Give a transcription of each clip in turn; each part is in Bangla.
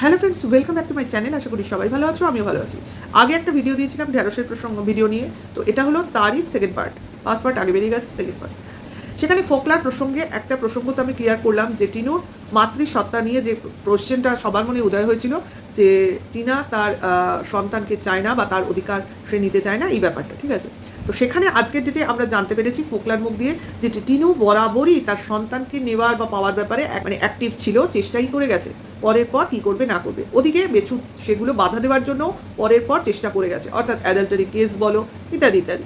Hello friends welcome back to my channel আশা করি সবাই ভালো আছো, আমিও ভালো আছি। আগে একটা ভিডিও দিয়েছিলাম ঢ্যাঁড়সের প্রসঙ্গ ভিডিও নিয়ে। তো এটা হলো তারই সেকেন্ড পার্ট ফার্স্ট পার্ট আগে বেরিয়ে গেছে সেকেন্ড পার্ট সেখানে ফোকলার প্রসঙ্গে একটা প্রসঙ্গ তো আমি ক্লিয়ার করলাম যে টিনুর মাতৃসত্তা নিয়ে যে কোশ্চেনটা সবার মনে উদয় হয়েছিল যে টিনা তার সন্তানকে চায় না বা তার অধিকার সে নিতে চায় না, এই ব্যাপারটা, ঠিক আছে? তো সেখানে আজকের ডেটে আমরা জানতে পেরেছি ফোকলার মুখ দিয়ে যে টিনু বরাবরই তার সন্তানকে নেওয়ার বা পাওয়ার ব্যাপারে মানে অ্যাক্টিভ ছিল, চেষ্টাই করে গেছে। পরের পর কী করবে, না করবে। ওদিকে বেছু সেগুলো বাধা দেওয়ার জন্য পরের পর চেষ্টা করে গেছে। অর্থাৎ অ্যাডাল্টারি কেস বলো, ইত্যাদি ইত্যাদি।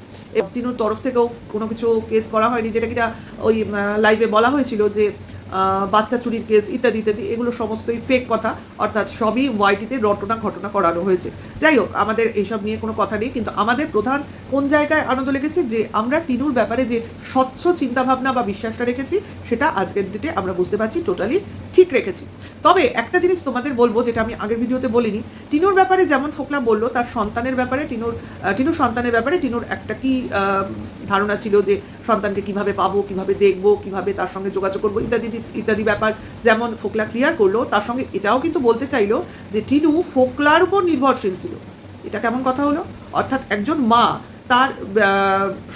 টিনুর তরফ থেকেও কোনো কিছু কেস করা হয়নি, যেটা কিনা ওই লাইভে বলা হয়েছিল যে বাচ্চা চুরির কেস ইত্যাদি ইত্যাদি, এগুলো সমস্তই ফেক কথা। অর্থাৎ সবই ওয়াইটিতে রটনা ঘটনা করানো হয়েছে। যাই হোক, আমাদের এইসব নিয়ে কোনো কথা নেই, কিন্তু আমাদের প্রধান কোন জায়গায় আনন্দ লেগেছে? যে আমরা টিনুর ব্যাপারে যে স্বচ্ছ চিন্তাভাবনা বা বিশ্বাসটা রেখেছি, সেটা আজকের ডেটে আমরা বুঝতে পারছি টোটালি ঠিক রেখেছি। তবে একটা জিনিস তোমাদের বলব, যেটা আমি আগের ভিডিওতে বলিনি, টিনুর ব্যাপারে যেমন ফোকলা বলল, তার সন্তানের ব্যাপারে টিনুর টিনুর সন্তানের ব্যাপারে টিনুর একটা কি ধারণা ছিল যে সন্তানকে কীভাবে পাবো, কীভাবে দেখব, কীভাবে তার সঙ্গে যোগাযোগ করব, ইত্যাদি ইত্যাদি ব্যাপার যেমন ফোকলা ক্লিয়ার করল, তার সঙ্গে এটাও কিন্তু বলতে চাইলো যে টিনু ফোকলার উপর নির্ভরশীল ছিল। এটা কেমন কথা হলো? অর্থাৎ একজন মা, তার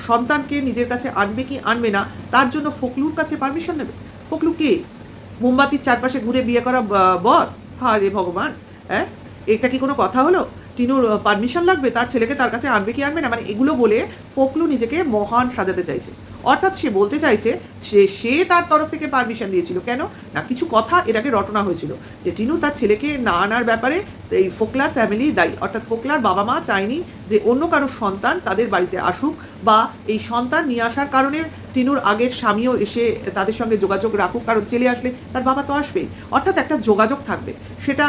সন্তানকে নিজের কাছে আনবে কি আনবে না, তার জন্য ফোকলুর কাছে পারমিশন নেবে। ফোকলু কে? মোমবাতির চারপাশে ঘুরে বিয়ে করা বর? হা রে ভগবান হ্যাঁ এটা কি কোনো কথা হলো? টিনুর পারমিশন লাগবে? তার ছেলেকে তার কাছে আনবে কি আনবে না? মানে এগুলো বলে ফোকলু নিজেকে মহান সাজাতে চাইছে। অর্থাৎ সে বলতে চাইছে সে সে তার তরফ থেকে পারমিশন দিয়েছিল। কেন? না, কিছু কথা এর আগে রটনা হয়েছিল যে, টিনু তার ছেলেকে না আনার ব্যাপারে এই ফোকলার ফ্যামিলি দায়ী। অর্থাৎ ফোকলার বাবা মা চায়নি যে, অন্য কারোর সন্তান তাদের বাড়িতে আসুক বা এই সন্তান নিয়ে আসার কারণে টিনুর আগের স্বামীও এসে তাদের সঙ্গে যোগাযোগ রাখুক, কারণ ছেলে আসলে তার বাবা তো আসবেই অর্থাৎ একটা যোগাযোগ থাকবে, সেটা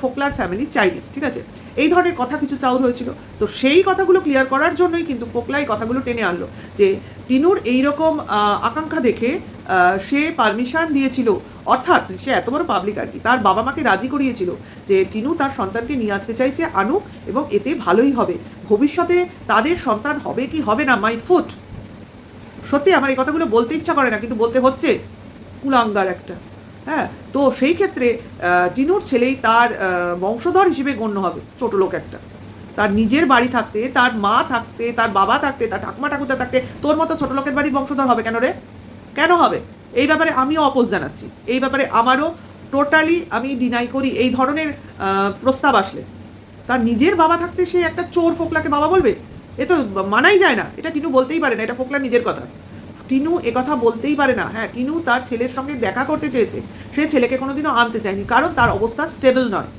ফোকলার ফ্যামিলি চাইনি ঠিক আছে? এই ধরনের কথা কিছু চাউল হয়েছিল। তো সেই কথাগুলো ক্লিয়ার করার জন্যই কিন্তু ফোকলা এই কথাগুলো টেনে আনলো, যে টিনুর এইরকম আকাঙ্ক্ষা দেখে সে পারমিশন দিয়েছিল, অর্থাৎ সে এত বড় পাবলিক আর কি, তার বাবা মাকে রাজি করিয়েছিল যে টিনু তার সন্তানকে নিয়ে আসতে চাইছে, আনুক এবং এতে ভালোই হবে। ভবিষ্যতে তাদের সন্তান হবে কি হবে না মাই ফুট সত্যি আমার এই কথাগুলো বলতে ইচ্ছা করে না, কিন্তু বলতে হচ্ছে কুলাঙ্গার একটা। হ্যাঁ তো সেই ক্ষেত্রে টিনুর ছেলেই তার বংশধর হিসেবে গণ্য হবে, ছোট লোক একটা। তার নিজের বাড়ি থাকতে, তার মা থাকতে, তার বাবা থাকতে, তার ঠাকুমা ঠাকুরদা থাকতে, তোর মতো ছোট লোকের বাড়ি বংশধর হবে কেন রে? কেন হবে? এই ব্যাপারে আমিও অপোজ জানাচ্ছি। এই ব্যাপারে আমারও টোটালি আমি ডিনাই করি, এই ধরনের প্রস্তাব আসলে। তার নিজের বাবা থাকতে সে একটা চোর ফোকলাকে বাবা বলবে? এ তো মানাই যায় না। এটা টিনু বলতেই পারে না, এটা ফোকলার নিজের কথা। টিনু একথা বলতেই পারে না। হ্যাঁ টিনু তার ছেলের সঙ্গে দেখা করতে চেয়েছে। সে ছেলেকে কোনোদিনও আনতে চায়নি, কারণ তার অবস্থা স্টেবল নয়।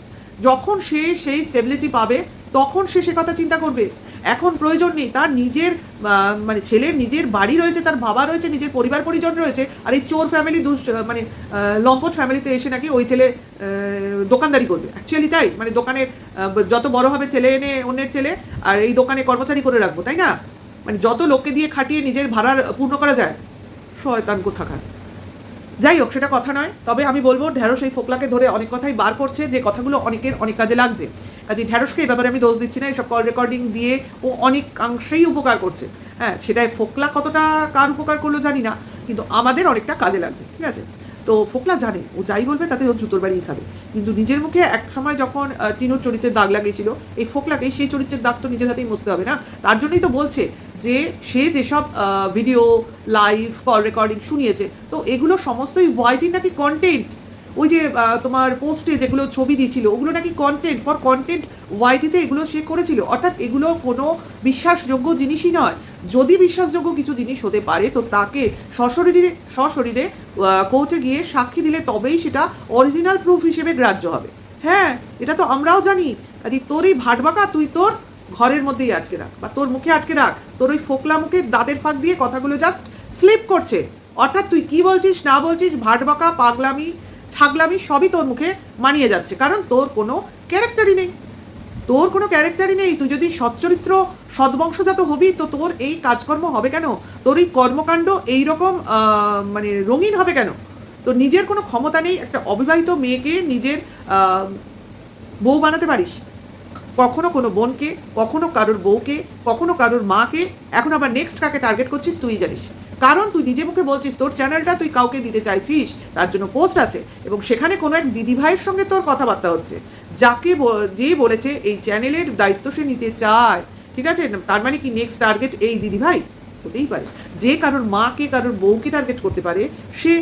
যখন সে সেই স্টেবিলিটি পাবে, তখন সে সে কথা চিন্তা করবে। এখন প্রয়োজন নেই, তার নিজের মানে ছেলের নিজের বাড়ি রয়েছে, তার বাবা রয়েছে, নিজের পরিবার পরিজন রয়েছে, আর এই চোর ফ্যামিলি দুষ মানে লম্পট ফ্যামিলিতে এসে নাকি ওই ছেলে দোকানদারি করবে। অ্যাকচুয়ালি তাই মানে দোকানের যত বড় হবে ছেলে এনে অন্যের ছেলে, আর এই দোকানে কর্মচারী করে রাখব, তাই না? মানে যত লোককে দিয়ে খাটিয়ে নিজের ভাড়ার পূর্ণ করা যায়, শয়তান কোথাকার যাই হোক, সেটা কথা নয়। তবে আমি বলব ঢ্যাঁড়স এই ফোকলাকে ধরে অনেক কথাই বার করছে যে কথাগুলো অনেকের অনেক কাজে লাগছে। কাজে ঢ্যাঁড়সকে এই ব্যাপারে আমি দোষ দিচ্ছি না, এসব কল রেকর্ডিং দিয়ে ও অনেকাংশেই উপকার করছে। হ্যাঁ সেটাই ফোকলা কতটা কার উপকার করল জানি না, কিন্তু আমাদের অনেকটা কাজে লাগছে, ঠিক আছে? তো ফোকলা জানে, ও যাই বলবে তাতে ও জুতোর বাড়িই খাবে। কিন্তু নিজের মুখে এক সময় যখন তিনুর চরিত্রের দাগ লাগিয়েছিল, এই ফোকলাকে সেই চরিত্রের দাগ তো নিজের হাতেই মুছতে হবে না? তার জন্যই তো বলছে যে, সে যেসব ভিডিও লাইভ কল রেকর্ডিং শুনিয়েছে, তো এগুলো সমস্তই হোয়াইটিং নাকি কন্টেন্ট ওই যে তোমার পোস্টে যেগুলো ছবি দিয়েছিল, ওগুলো নাকি কন্টেন্ট ফর কন্টেন্ট ওয়াইটিতে এগুলো সে করেছিল। অর্থাৎ এগুলো কোনো বিশ্বাসযোগ্য জিনিসই নয়। যদি বিশ্বাসযোগ্য কিছু জিনিস হতে পারে, তো তাকে সশরীরে সশরীরে কোর্টে গিয়ে সাক্ষী দিলে তবেই সেটা অরিজিনাল প্রুফ হিসেবে গ্রাহ্য হবে। হ্যাঁ এটা তো আমরাও জানি। কাজে তোর এই ভাটবাকা, তুই তোর ঘরের মধ্যেই আটকে রাখ বা তোর মুখে আটকে রাখ। তোর ওই ফোকলা মুখে দাঁতের ফাঁক দিয়ে কথাগুলো জাস্ট স্লিপ করছে। অর্থাৎ তুই কি বলছিস, না বলছিস, ভাটবাকা, পাগলামি ছাগলামি সবই তোর মুখে মানিয়ে যাচ্ছে, কারণ তোর কোনো ক্যারেক্টারই নেই। তোর কোনো ক্যারেক্টারই নেই, তুই যদি সচ্চরিত্র সদ্বংশজাত হবি, তো তোর এই কাজকর্ম হবে কেন? তোর এই কর্মকাণ্ড এইরকম মানে রঙিন হবে কেন? তোর নিজের কোনো ক্ষমতা নেই, একটা অবিবাহিত মেয়েকে নিজের বউ বানাতে পারিস। কখনো কোনো বোনকে, কখনো কারোর বউকে, কখনো কারোর মাকে, এখন আবার নেক্সট কাকে টার্গেট করছিস তুই জানিস। কারণ তুই নিজে মুখে বলছিস, তোর চ্যানেলটা তুই কাউকে দিতে চাইছিস, তার জন্য পোস্ট আছে। এবং সেখানে কোনো এক দিদিভাইয়ের সঙ্গে তোর কথাবার্তা হচ্ছে। যাকে যে বলেছে, এই চ্যানেলের দায়িত্ব সে নিতে চায়। ঠিক আছে? তার মানে কি নেক্সট টার্গেট এই দিদিভাই হতেই পারে। যে কারোর মাকে, কারোর বউকে টার্গেট করতে পারে, সে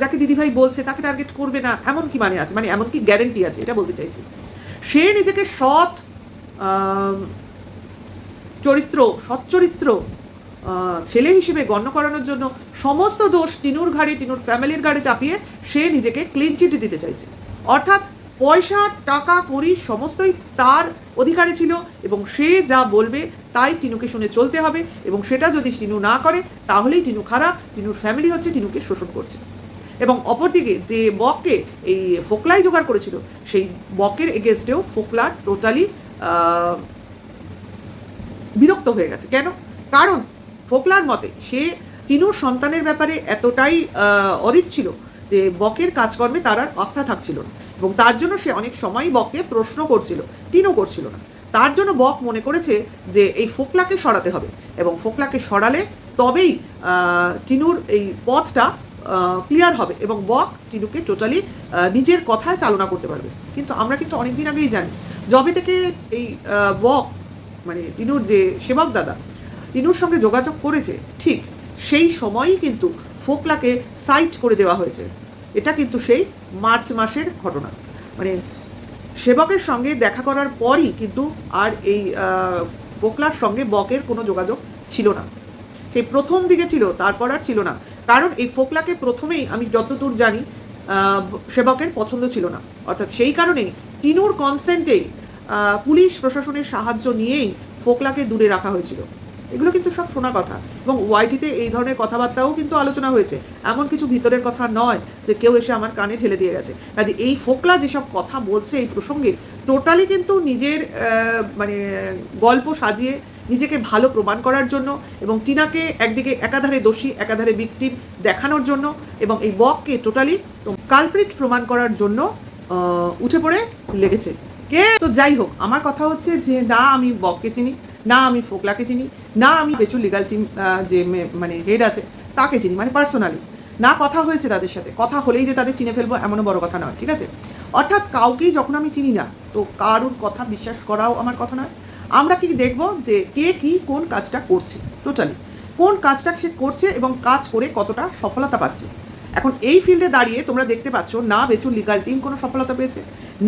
যাকে দিদিভাই বলছে, তাকে টার্গেট করবে না, এমন কি মানে আছে? মানে এমন কি গ্যারেন্টি আছে? এটা বলতে চাইছি। সে নিজেকে সৎ চরিত্র সচ্চরিত্র ছেলে হিসেবে গণ্য করানোর জন্য সমস্ত দোষ টিনুর ঘাড়ে টিনুর ফ্যামিলির ঘাড়ে চাপিয়ে সে নিজেকে ক্লিন চিট দিতে চাইছে। অর্থাৎ পয়সা, টাকা করি সমস্তই তার অধিকারে ছিল এবং সে যা বলবে তাই টিনুকে শুনে চলতে হবে এবং সেটা যদি টিনু না করে, তাহলেই টিনু খারাপ টিনুর ফ্যামিলি হচ্ছে টিনুকে শোষণ করছে। এবং অপরদিকে যে বককে এই ফোকলাই জোগাড় করেছিল, সেই বকের এগেনস্টেও ফোকলা টোটালি বিরক্ত হয়ে গেছে। কেন? কারণ ফোকলার মতে সে টিনুর সন্তানের ব্যাপারে এতটাই অরিত ছিল যে বকের কাজকর্মে তার আর আস্থা থাকছিল না এবং তার জন্য সে অনেক সময় বককে প্রশ্ন করছিল টিনু করছিল না। তার জন্য বক মনে করেছে যে এই ফোকলাকে সরাতে হবে এবং ফোকলাকে সরালে তবেই টিনুর এই পথটা ক্লিয়ার হবে এবং বক টিনুকে টোটালি নিজের কথায় চালনা করতে পারবে। কিন্তু আমরা কিন্তু অনেকদিন আগেই জানি, যবে থেকে এই বক মানে টিনুর যে সেবক দাদা টিনুর সঙ্গে যোগাযোগ করেছে, ঠিক সেই সময়ই কিন্তু ফোকলাকে সাইট করে দেওয়া হয়েছে। এটা কিন্তু সেই মার্চ মাসের ঘটনা। মানে সেবকের সঙ্গে দেখা করার পরই কিন্তু আর এই ফোকলার সঙ্গে বকের কোনো যোগাযোগ ছিল না। সেই প্রথম দিকে ছিল, তারপর আর ছিল না। কারণ এই ফোকলাকে প্রথমেই আমি যতদূর জানি সেবকের পছন্দ ছিল না। অর্থাৎ সেই কারণেই টিনুর কনসেন্টেই পুলিশ প্রশাসনের সাহায্য নিয়েই ফোকলাকে দূরে রাখা হয়েছিল। এগুলো কিন্তু সব শোনা কথা। এবং ওয়াইটিতে এই ধরনের কথাবার্তাও কিন্তু আলোচনা হয়েছে। এমন কিছু ভিতরের কথা নয় যে কেউ এসে আমার কানে ঠেলে দিয়ে গেছে। কাজে এই ফোকলা যেসব কথা বলছে এই প্রসঙ্গে, টোটালি কিন্তু নিজের মানে গল্প সাজিয়ে নিজেকে ভালো প্রমাণ করার জন্য এবং টিনাকে একদিকে একাধারে দোষী, একাধারে বিক্টিম দেখানোর জন্য এবং এই বককে টোটালি কালপ্রিট প্রমাণ করার জন্য উঠে পড়ে লেগেছে। কে? তো যাই হোক, আমার কথা হচ্ছে যে না, আমি বককে চিনি। না আমি ফোকলাকে চিনি, না আমি বেচু লিগাল টিম যে মানে হেড আছে, তাকে চিনি মানে পার্সোনালি না কথা হয়েছে তাদের সাথে, কথা হলেই যে তাদের চিনে ফেলব এমনও বড় কথা নয়, ঠিক আছে? অর্থাৎ কাউকেই যখন আমি চিনি না, তো কারুর কথা বিশ্বাস করাও আমার কথা নয়। আমরা কি দেখব যে কে কি কোন কাজটা করছে টোটালি কোন কাজটা সে করছে এবং কাজ করে কতটা সফলতা পাচ্ছে। এখন এই ফিল্ডে দাঁড়িয়ে তোমরা দেখতে পাচ্ছ, না বেচুর লিগাল টিম কোনো সফলতা পেয়েছে,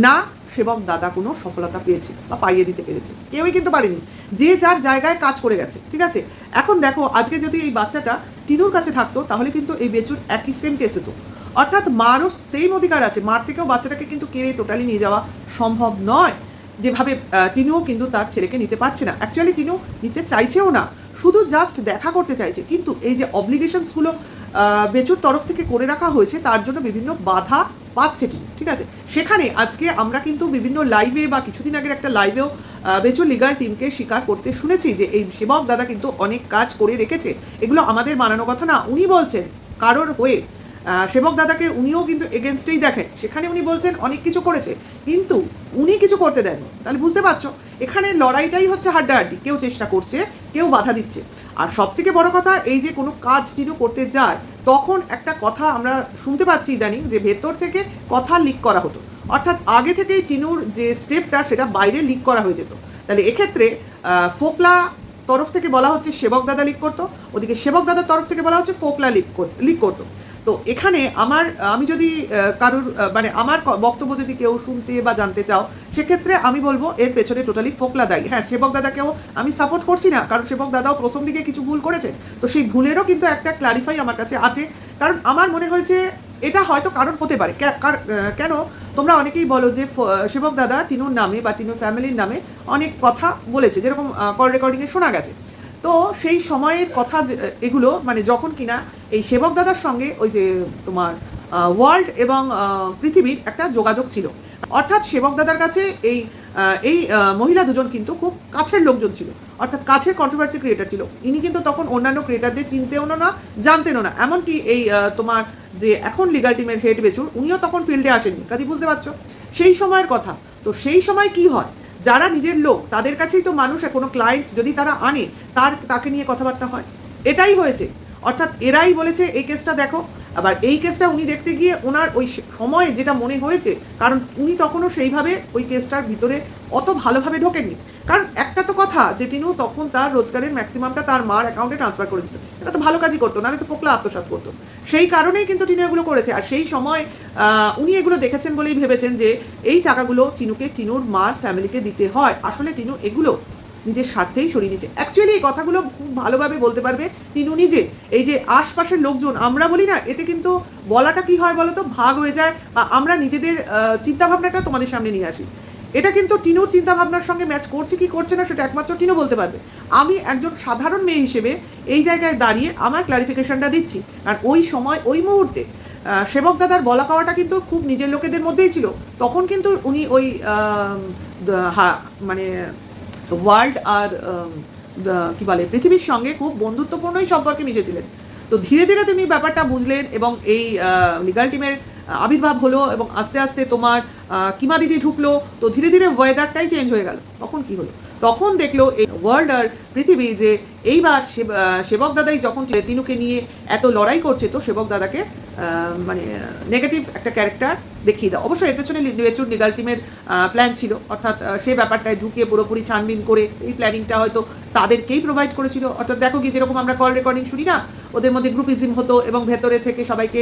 না সেবক দাদা কোনো সফলতা পেয়েছে বা পাইয়ে দিতে পেরেছে। কেউই কিন্তু পারেনি। যে যার জায়গায় কাজ করে গেছে, ঠিক আছে? এখন দেখো, আজকে যদি এই বাচ্চাটা টিনুর কাছে থাকতো, তাহলে কিন্তু এই বেচুর একই সেম কেস হতো অর্থাৎ মারও সেম অধিকার আছে, মার থেকেও বাচ্চাটাকে কিন্তু কেড়ে টোটালি নিয়ে যাওয়া সম্ভব নয়, যেভাবে টিনুও কিন্তু তার ছেলেকে নিতে পারছে না। অ্যাকচুয়ালি টিনু নিতে চাইছেও না, শুধু জাস্ট দেখা করতে চাইছে। কিন্তু এই যে অব্লিগেশনসগুলো বেচুর তরফ থেকে করে রাখা হয়েছে, তার জন্য বিভিন্ন বাধা পাচ্ছে ঠিক আছে? সেখানে আজকে আমরা কিন্তু বিভিন্ন লাইভে বা কিছুদিন আগের একটা লাইভেও বেচুর লিগাল টিমকে স্বীকার করতে শুনেছি যে এই সেবক দাদা কিন্তু অনেক কাজ করে রেখেছে। এগুলো আমাদের মানানো কথা না। উনি বলছেন, কারোর হয়ে সেবক দাদাকে উনিও কিন্তু এগেনস্টেই দেখেন। সেখানে উনি বলছেন, অনেক কিছু করেছে। কিন্তু উনি কিছু করতে দেননি। তাহলে বুঝতে পারছ, এখানে লড়াইটাই হচ্ছে হাড্ডাহাড্ডি। কেউ চেষ্টা করছে, কেউ বাধা দিচ্ছে। আর সব থেকে বড় কথা, এই যে কোনো কাজ টিনু করতে যায়, তখন একটা কথা আমরা শুনতে পাচ্ছি ইদানিং যে ভেতর থেকে কথা লিক করা হতো। অর্থাৎ আগে থেকেই টিনুর যে স্টেপটা সেটা বাইরে লিক করা হয়ে যেত। তাহলে এক্ষেত্রে ফোকলা তরফ থেকে বলা হচ্ছে সেবক দাদা লিক করতো, ওদিকে সেবক দাদার তরফ থেকে বলা হচ্ছে ফোকলা লিক লিক করতো। তো এখানে আমার, আমি যদি কারুর মানে আমার বক্তব্য যদি কেউ শুনতে বা জানতে চাও, সেক্ষেত্রে আমি বলব এর পেছনে টোটালি ফোকলা দায়ী হ্যাঁ সেবক দাদাকেও আমি সাপোর্ট করছি না, কারণ সেবক দাদাও প্রথম দিকে কিছু ভুল করেছে। তো সেই ভুলেরও কিন্তু একটা ক্লারিফাই আমার কাছে আছে। কারণ আমার মনে হয়েছে এটা হয়তো কারণ হতে পারে। কেন? তোমরা অনেকেই বলো যে সেবক দাদা তিনুর নামে বা তিনুর ফ্যামিলির নামে অনেক কথা বলেছে, যেরকম কল রেকর্ডিংয়ে শোনা গেছে। তো সেই সময়ের কথা এগুলো মানে যখন কিনা এই সেবক দাদার সঙ্গে ওই যে তোমার ওয়ার্ল্ড এবং পৃথিবীর একটা যোগাযোগ ছিল। অর্থাৎ সেবক দাদার কাছে এই এই মহিলা দুজন কিন্তু খুব কাছের লোকজন ছিল। অর্থাৎ কাছের কন্ট্রোভার্সি ক্রিয়েটার ছিল। ইনি কিন্তু তখন অন্যান্য ক্রিয়েটারদের চিনতেও না জানতেনও না। এমনকি এই তোমার যে এখন লিগাল টিমের হেড বেচুর, উনিও তখন ফিল্ডে আসেননি। কাজে বুঝতে পারছ? সেই সময়ের কথা। তো সেই সময় কি হয়? যারা নিজের লোক, তাদের কাছেই তো মানুষ কোনো ক্লায়েন্ট যদি তারা আনে, তার, তাকে নিয়ে কথাবার্তা হয়। এটাই হয়েছে। অর্থাৎ এরাই বলেছে, এই কেসটা দেখো। আবার এই কেসটা উনি দেখতে গিয়ে ওনার ওই সময়ে যেটা মনে হয়েছে, কারণ উনি তখনও সেইভাবে ওই কেসটার ভিতরে অত ভালোভাবে ঢোকেননি। কারণ একটা তো কথা যে, টিনু তখন তার রোজগারের ম্যাক্সিমামটা তার মার অ্যাকাউন্টে ট্রান্সফার করে দিত। এটা তো ভালো কাজই করতো, নাহলে তো ফোকলা আত্মসাৎ করতো। সেই কারণেই কিন্তু টিনু এগুলো করেছে। আর সেই সময় উনি এগুলো দেখেছেন বলেই ভেবেছেন যে, এই টাকাগুলো টিনুকে, টিনুর মার ফ্যামিলিকে দিতে হয়। আসলে টিনু এগুলো নিজের স্বার্থেই সরিয়ে নিয়েছে অ্যাকচুয়ালি এই কথাগুলো খুব ভালোভাবে বলতে পারবে টিনু নিজে। এই যে আশপাশের লোকজন, আমরা বলি না, এতে কিন্তু বলাটা কি হয় বলো তো ভাগ হয়ে যায় বা আমরা নিজেদের চিন্তাভাবনাটা তোমাদের সামনে নিয়ে আসি। এটা কিন্তু টিনুর চিন্তাভাবনার সঙ্গে ম্যাচ করছে কি করছে না, সেটা একমাত্র টিনু বলতে পারবে। আমি একজন সাধারণ মেয়ে হিসেবে এই জায়গায় দাঁড়িয়ে আমার ক্লারিফিকেশনটা দিচ্ছি। কারণ ওই সময়, ওই মুহূর্তে সেবক দাদার বলা কওয়াটা কিন্তু খুব নিজের লোকেদের মধ্যেই ছিল। তখন কিন্তু উনি ওই মানে ওয়ার্ল্ড আর কি বলে, পৃথিবীর সঙ্গে খুব বন্ধুত্বপূর্ণই সম্পর্কে মিশেছিলেন। তো ধীরে ধীরে তুমি ব্যাপারটা বুঝলেন এবং এই লিগাল টিমের আবির্ভাব হলো এবং আস্তে আস্তে তোমার কিমা দিদি ঢুকলো। তো ধীরে ধীরে ওয়েদারটাই চেঞ্জ হয়ে গেল। তখন কি হলো? তখন দেখল এই ওয়ার্ল্ড আর পৃথিবী যে এইবার সেব- সেবক দাদাই যখন তিনুকে নিয়ে এত লড়াই করছে, তো সেবক দাদাকে মানে নেগেটিভ একটা ক্যারেক্টার দেখিয়ে দেয় অবশ্যই এর পেছনে লিচুর লিগাল টিমের প্ল্যান ছিল। অর্থাৎ সে ব্যাপারটায় ঢুকিয়ে পুরোপুরি ছানবিন করে এই প্ল্যানিংটা হয়তো তাদেরকেই প্রোভাইড করেছিল। অর্থাৎ দেখো কি, যেরকম আমরা কল রেকর্ডিং শুনি না ওদের মধ্যে গ্রুপিজম হতো এবং ভেতরে থেকে সবাইকে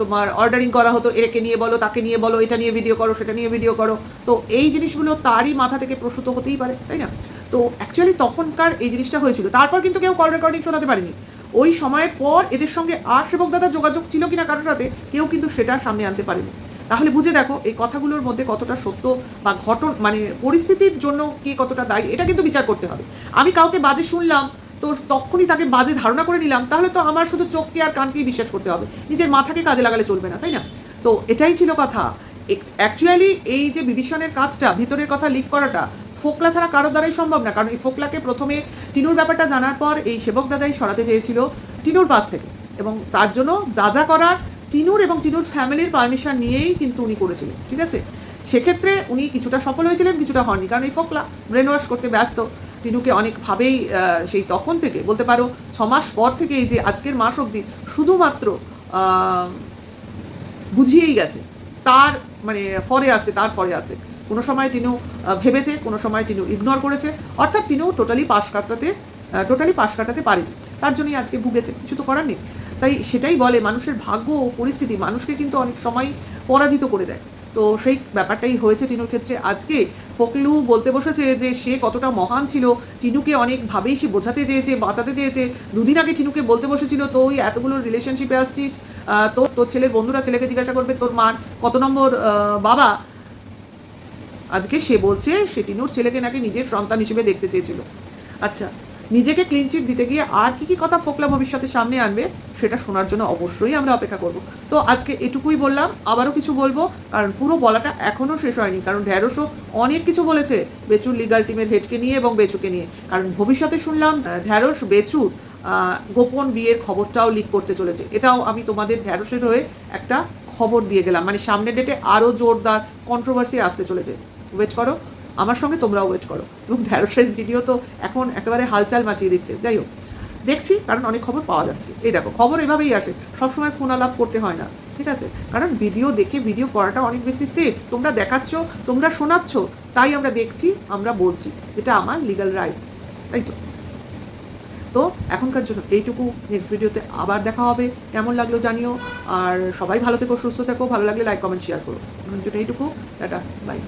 তোমার অর্ডারিং করা হতো, একে নিয়ে বলো, তাকে নিয়ে বলো, এটা নিয়ে ভিডিও করো, সেটা নিয়ে ভিডিও করো। তো এই জিনিসগুলো তারই মাথা থেকে প্রসূত হতেই পারে, তাই না? তো অ্যাকচুয়ালি তখনকার এই জিনিসটা হয়েছিল। তারপর কিন্তু কেউ কল রেকর্ডিং শোনাতে পারেনি। ওই সময়ের পর এদের সঙ্গে আর সেবক দাদা যোগাযোগ ছিল কিনা কারোর সাথে, কেউ কিন্তু সেটা সামনে আনতে পারেনি। তাহলে বুঝে দেখো, এই কথাগুলোর মধ্যে কতটা সত্য বা ঘটন মানে পরিস্থিতির জন্য কে কতটা দায়ী, এটা কিন্তু বিচার করতে হবে। আমি কাউকে বাজে শুনলাম তো তখনই তাকে বাজে ধারণা করে নিলাম, তাহলে তো আমার শুধু চোখকে আর কানকেই বিশ্বাস করতে হবে। নিজের মাথাকে কাজে লাগালে চলবে না, তাই না? তো এটাই ছিল কথা। অ্যাকচুয়ালি এই যে বিভীষণের কাজটা, ভিতরের কথা লিক করাটা, ফোকলা ছাড়া কারোর দ্বারাই সম্ভব না। কারণ এই ফোকলাকে প্রথমে টিনুর ব্যাপারটা জানার পর এই সেবক দাদাই সরাতে চেয়েছিল টিনুর পাশ থেকে। এবং তার জন্য যা যা করার টিনুর এবং টিনুর ফ্যামিলির পারমিশন নিয়েই কিন্তু উনি করেছিলেন, ঠিক আছে? সেক্ষেত্রে উনি কিছুটা সফল হয়েছিলেন, কিছুটা হননি। কারণ এই ফোকলা ব্রেন ওয়াশ করতে ব্যস্ত। টিনুকে অনেকভাবেই সেই তখন থেকে বলতে পারো ছ মাস পর থেকে এই যে আজকের মাস অবধি শুধুমাত্র বুঝিয়েই গেছে। তার মানে ফরে আসতে, তার ফরে আসতে। কোনো সময় টিনু ভেবেছে, কোনো সময় টিনু ইগনোর করেছে। অর্থাৎ টিনু টোটালি পাশ কাটাতে টোটালি পাশ কাটাতে পারেনি। তার জন্যই আজকে ভুগেছে, কিছু তো করার নেই। তাই সেটাই বলে, মানুষের ভাগ্য ও পরিস্থিতি মানুষকে কিন্তু অনেক সময় পরাজিত করে দেয়। তো সেই ব্যাপারটাই হয়েছে টিনুর ক্ষেত্রে। আজকে ফকলু বলতে বসেছে যে সে কতটা মহান ছিল। টিনুকে অনেকভাবেই সে বোঝাতে চেয়েছে, বাঁচাতে চেয়েছে। দুদিন আগে টিনুকে বলতে বসেছিল তো ওই এতগুলো রিলেশনশিপে আসছিস তো তোর ছেলের বন্ধুরা ছেলেকে জিজ্ঞাসা করবে, তোর মার কত নম্বর বাবা? আজকে সে বলছে, সে টিনুর ছেলেকে নাকি নিজের সন্তান হিসেবে দেখতে চেয়েছিল। আচ্ছা নিজেকে ক্লিনচিট দিতে গিয়ে আর কি কি কথা ফোকলা ভবিষ্যতে সামনে আনবে, সেটা শোনার জন্য অবশ্যই আমরা অপেক্ষা করব। তো আজকে এটুকুই বললাম, আবারও কিছু বলব, কারণ পুরো বলাটা এখনও শেষ হয়নি, কারণ ঢ্যাঁড়সও অনেক কিছু বলেছে বেচুর লিগাল টিমের হেডকে নিয়ে এবং বেচুকে নিয়ে। কারণ ভবিষ্যতে শুনলাম ঢ্যাঁড়স বেচুর গোপন বিয়ের খবরটাও লিক করতে চলেছে। এটাও আমি তোমাদের ঢ্যাঁড়সের হয়ে একটা খবর দিয়ে গেলাম। মানে সামনের ডেটে আরও জোরদার কন্ট্রোভার্সি আসতে চলেছে। ওয়েট করো। আমার সঙ্গে তোমরাও ওয়েট করো। এবং ঢ্যাঁড়সের ভিডিও তো এখন একেবারে হালচাল মাচিয়ে দিচ্ছে। যাই হোক, দেখছি, কারণ অনেক খবর পাওয়া যাচ্ছে। এই দেখো, খবর এভাবেই আসে সবসময় ফোন আলাপ করতে হয় না, ঠিক আছে? কারণ ভিডিও দেখে ভিডিও করাটা অনেক বেশি সেফ তোমরা দেখাচ্ছ, তোমরা শোনাচ্ছ, তাই আমরা দেখছি, আমরা বলছি। এটা আমার লিগ্যাল রাইটস তাই তো? তো এখনকার জন্য এইটুকু। নেক্সট ভিডিওতে আবার দেখা হবে। কেমন লাগল জানিও। আর সবাই ভালো থেকো, সুস্থ থেকো। ভালো লাগলে লাইক কমেন্ট শেয়ার করো। জন্য এইটুকু। Tata bye